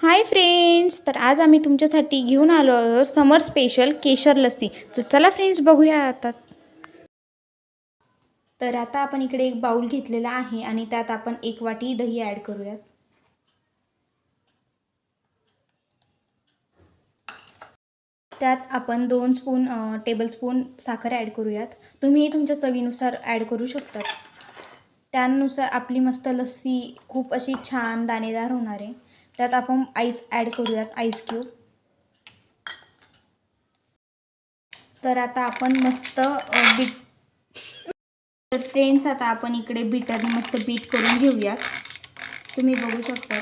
Hi friends तर आज आम्ही तुमच्यासाठी घेऊन आलो आहोत समर स्पेशल केशर लस्सी. तर चला फ्रेंड्स बघूया आता. तर आता आपण इकडे एक बाऊल घेतलेला आहे आणि त्यात आपण एक वाटी दही ॲड करूयात. त्यात आपण दोन स्पून टेबलस्पून साखर ॲड करूयात. तुम्ही तुमच्या चवीनुसार ॲड करू शकतात. त्यानुसार आपली मस्त लस्सी खूप अशी छान दाणेदार होणार आहे. त्यात आपण आईस ॲड करूयात आईस क्यूब तर आता आपण मस्त बीट तर फ्रेंड्स आता आपण इकडे बीटरने मस्त बीट करून घेऊयात. तुम्ही बघू शकता.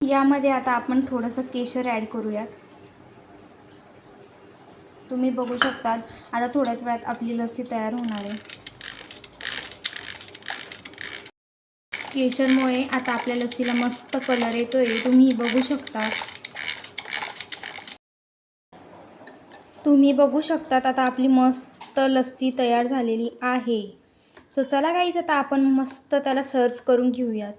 यामध्ये आता आपण थोडंसं केशर ॲड करूयात. तुम्ही बघू शकतात. आता थोड्याच वेळात आपली लस्सी तयार होणार आहे. केशरमुळे आता आपल्या लस्सीला मस्त कलर येतोय. तुम्ही बघू शकता. तुम्ही बघू शकतात आता आपली मस्त लस्सी तयार झालेली आहे. सो चला गाईज आता आपण मस्त त्याला सर्व करून घेऊयात.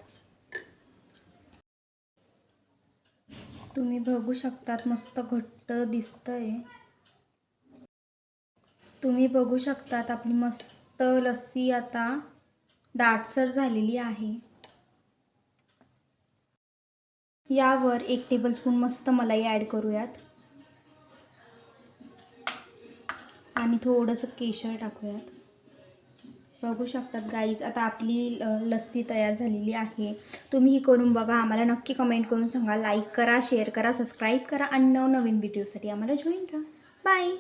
तुम्ही बघू शकतात मस्त घट्ट दिसतंय. तुम्ही बघू शकतात आपली मस्त लस्सी आता दाटसर झालेली आहे. यावर एक टेबलस्पून मस्त मलाई ॲड करूयात. आणि थोडंसं केशर टाकूयात. बघू शकतात गाईज आता आपली लस्सी तयार झालेली आहे. तुम्ही ही करून बघा आम्हाला नक्की कमेंट करून सांगा. लाईक करा शेअर करा सबस्क्राईब करा आणि नवनवीन व्हिडिओसाठी आम्हाला जॉईन करा बाय